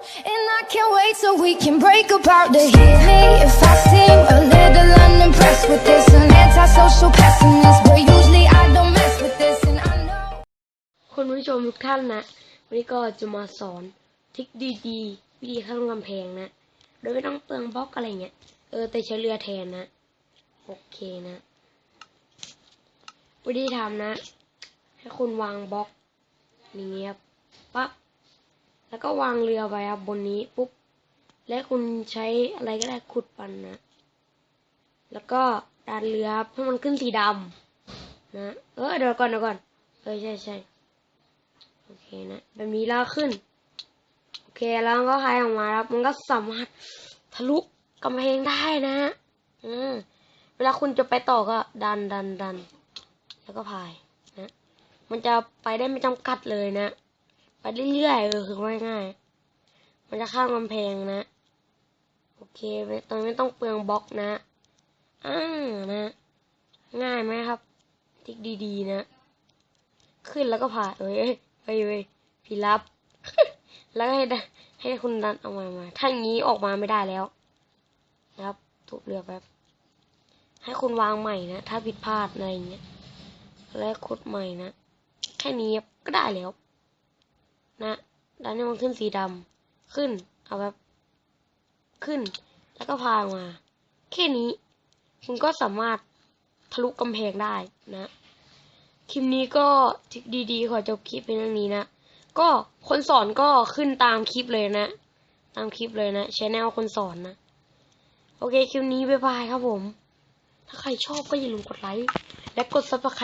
And I can't wait till we can break apart to hit me if I seem a little unimpressed with this. An antisocial pessimist, but usually I don't mess with this, and I know. คุณผู้ชมทุกท่านนะ วันนี้ก็จะมาสอนทริคดีๆวิธีข้ามกำแพงนะ โดยไม่ต้องเปลืองบล็อกอะไรเงี้ย เออแต่ใช้เรือแทนนะ โอเคนะ วิธีทำนะ ให้คุณวางบล็อกอย่างเงี้ยครับปั๊บ แล้วก็วางเรือไว้ครับบนนี้ปุ๊บ และคุณใช้อะไรก็ได้ขุดปันนะ แล้วก็ดันเรือครับให้มันขึ้นสีดำนะ เออเดี๋ยวก่อนเดี๋ยวก่อน เออใช่ใช่โอเคนะแบบนี้แล้วขึ้น โอเคแล้วก็คลายออกมาครับ มันก็สามารถทะลุกำแพงได้นะอืมเวลาคุณจะไปต่อก็ดันดันดัน แล้วก็พายนะ มันจะไปได้ไม่จำกัดเลยนะ ไปเรื่อยๆเออคือง่ายๆมันจะข้ามกำแพงนะ โอเคไม่ตอนนี้ไม่ต้องเปลืองบล็อกนะอ่านะ ง่ายไหมครับ ทิกดีๆนะ ขึ้นแล้วก็ผ่านเอ้ยเอ้ยเอ้ยพี่รับ แล้วก็ให้ให้คุณดันเอามามา ถ้าอย่างนี้ออกมาไม่ได้แล้วนะครับถูกเลือกแบบให้คุณวางใหม่นะ ถ้าผิดพลาดอะไรอย่างเงี้ย แล้วขุดใหม่นะ แค่นี้ก็ได้แล้ว นะดันให้มันขึ้นสีดำขึ้น เอาแบบ ขึ้น แล้วก็พามา แค่นี้ คุณก็สามารถทะลุกำแพงได้นะ คลิปนี้ก็ดีๆ ขอจบคลิปเป็นอย่างนี้นะ ก็คนสอนก็ขึ้นตามคลิปเลยนะ ตามคลิปเลยนะชแนลคนสอนนะ โอเค คลิปนี้บ๊ายบายครับผม ถ้าใครชอบก็อย่าลืมกดไลค์ และกดซับสไคร